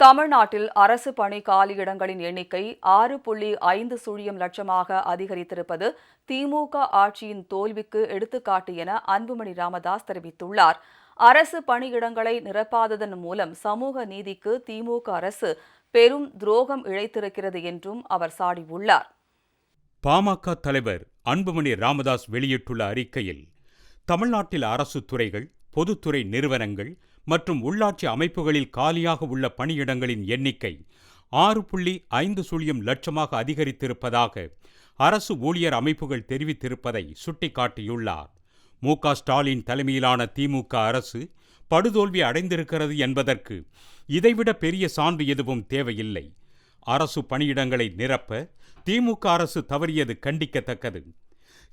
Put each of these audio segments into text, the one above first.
தமிழ்நாட்டில் அரசு பணி காலியிடங்களின் எண்ணிக்கை ஆறு புள்ளி ஐந்து சுழியம் லட்சமாக அதிகரித்திருப்பது திமுக ஆட்சியின் தோல்விக்கு எடுத்துக்காட்டு என அன்புமணி ராமதாஸ் தெரிவித்துள்ளார். அரசு பணியிடங்களை நிரப்பாததன் மூலம் சமூக நீதிக்கு திமுக அரசு பெரும் துரோகம் இழைத்திருக்கிறது என்றும் அவர் சாடியுள்ளார். பாமக தலைவர் அன்புமணி ராமதாஸ் வெளியிட்டுள்ள அறிக்கையில் தமிழ்நாட்டில் அரசு துறைகள் பொதுத்துறை நிறுவனங்கள் மற்றும் உள்ளாட்சி அமைப்புகளில் காலியாக உள்ள பணியிடங்களின் எண்ணிக்கை ஆறு புள்ளி ஐந்து சுழியம் லட்சமாக அதிகரித்திருப்பதாக அரசு ஊழியர் அமைப்புகள் தெரிவித்திருப்பதை சுட்டிக்காட்டியுள்ளார். மு. க. ஸ்டாலின் தலைமையிலான திமுக அரசு படுதோல்வி அடைந்திருக்கிறது என்பதற்கு இதைவிட பெரிய சான்று எதுவும் தேவையில்லை. அரசு பணியிடங்களை நிரப்ப திமுக அரசு தவறியது கண்டிக்கத்தக்கது.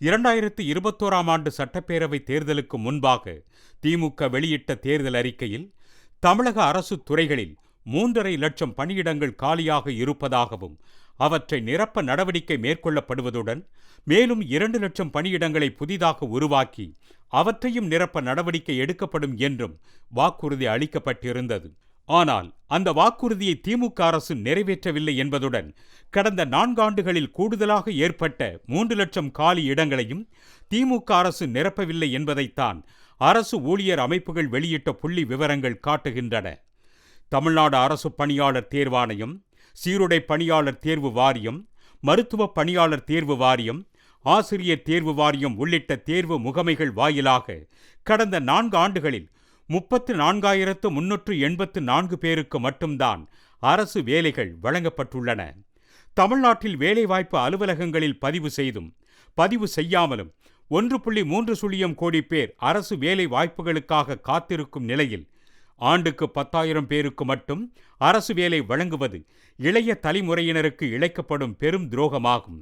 இரண்டாயிரத்து இருபத்தோராம் ஆண்டு சட்டப்பேரவை தேர்தலுக்கு முன்பாக திமுக வெளியிட்ட தேர்தல் அறிக்கையில் தமிழக அரசு துறைகளில் மூன்றரை லட்சம் பணியிடங்கள் காலியாக இருப்பதாகவும் அவற்றை நிரப்ப நடவடிக்கை மேற்கொள்ளப்படுவதுடன் மேலும் இரண்டு லட்சம் பணியிடங்களை புதிதாக உருவாக்கி அவற்றையும் நிரப்ப நடவடிக்கை எடுக்கப்படும் என்றும் வாக்குறுதி அளிக்கப்பட்டிருந்தது. ஆனால் அந்த வாக்குறுதியை திமுக அரசு நிறைவேற்றவில்லை என்பதுடன் கடந்த நான்காண்டுகளில் கூடுதலாக ஏற்பட்ட மூன்று லட்சம் காலி இடங்களையும் திமுக அரசு நிரப்பவில்லை என்பதைத்தான் அரசு ஊழியர் அமைப்புகள் வெளியிட்ட புள்ளி விவரங்கள் காட்டுகின்றன. தமிழ்நாடு அரசு பணியாளர் தேர்வாணையம் சீருடை பணியாளர் தேர்வு வாரியம் மருத்துவ பணியாளர் தேர்வு வாரியம் ஆசிரியர் தேர்வு வாரியம் உள்ளிட்ட தேர்வு முகமைகள் வாயிலாக கடந்த நான்கு ஆண்டுகளில் முப்பத்து நான்காயிரத்து முன்னூற்று எண்பத்து நான்கு பேருக்கு மட்டும்தான் அரசு வேலைகள் வழங்கப்பட்டுள்ளன. தமிழ்நாட்டில் வேலைவாய்ப்பு அலுவலகங்களில் பதிவு செய்தும் பதிவு செய்யாமலும் ஒன்று புள்ளி மூன்று சுழியம் கோடி பேர் அரசு வேலை வாய்ப்புகளுக்காக காத்திருக்கும் நிலையில் ஆண்டுக்கு பத்தாயிரம் பேருக்கு மட்டும் அரசு வேலை வழங்குவது இளைய தலைமுறையினருக்கு இழைக்கப்படும் பெரும் துரோகமாகும்.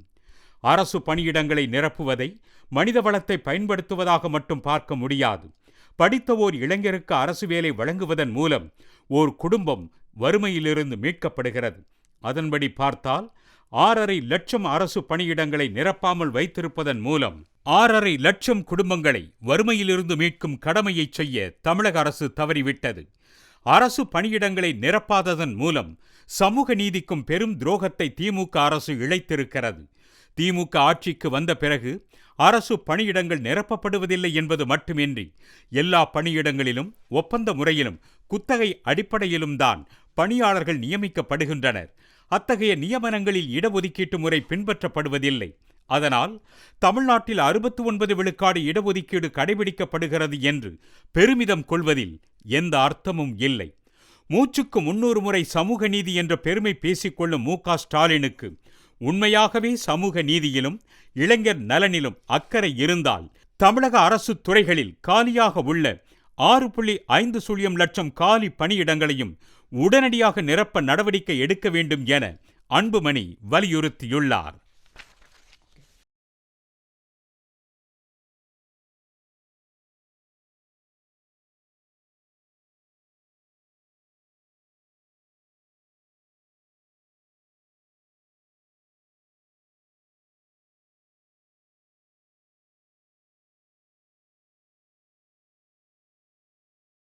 அரசு பணியிடங்களை நிரப்புவதை மனித வளத்தை பயன்படுத்துவதாக மட்டும் பார்க்க முடியாது. படித்த ஓர் இளைஞருக்கு அரசு வேலை வழங்குவதன் மூலம் ஓர் குடும்பம் வறுமையிலிருந்து மீட்கப்படுகிறது. அதன்படி பார்த்தால் ஆறரை லட்சம் அரசு பணியிடங்களை நிரப்பாமல் வைத்திருப்பதன் மூலம் ஆறரை லட்சம் குடும்பங்களை வறுமையிலிருந்து மீட்கும் கடமையை செய்ய தமிழக அரசு தவறிவிட்டது. அரசு பணியிடங்களை நிரப்பாததன் மூலம் சமூக நீதிக்கும் பெரும் துரோகத்தை திமுக அரசு இழைத்திருக்கிறது. திமுக ஆட்சிக்கு வந்த பிறகு அரசு பணியிடங்கள் நிரப்பப்படுவதில்லை என்பது மட்டுமின்றி எல்லா பணியிடங்களிலும் ஒப்பந்த முறையிலும் குத்தகை அடிப்படையிலும் தான் பணியாளர்கள் நியமிக்கப்படுகின்றனர். அத்தகைய நியமனங்களில் இடஒதுக்கீட்டு முறை பின்பற்றப்படுவதில்லை. அதனால் தமிழ்நாட்டில் அறுபத்தி ஒன்பது விழுக்காடு இடஒதுக்கீடு கடைபிடிக்கப்படுகிறது என்று பெருமிதம் கொள்வதில் எந்த அர்த்தமும் இல்லை. மூச்சுக்கு முன்னூறு முறை சமூக நீதி என்ற பெருமை பேசிக்கொள்ளும் மு க ஸ்டாலினுக்கு உண்மையாகவே சமூக நீதியிலும் இளைஞர் நலனிலும் அக்கறை இருந்தால் தமிழக அரசு துறைகளில் காலியாக உள்ள ஆறு புள்ளி ஐந்து சுழியம் லட்சம் காலி பணியிடங்களையும் உடனடியாக நிரப்ப நடவடிக்கை எடுக்க வேண்டும் என அன்புமணி வலியுறுத்தியுள்ளார்.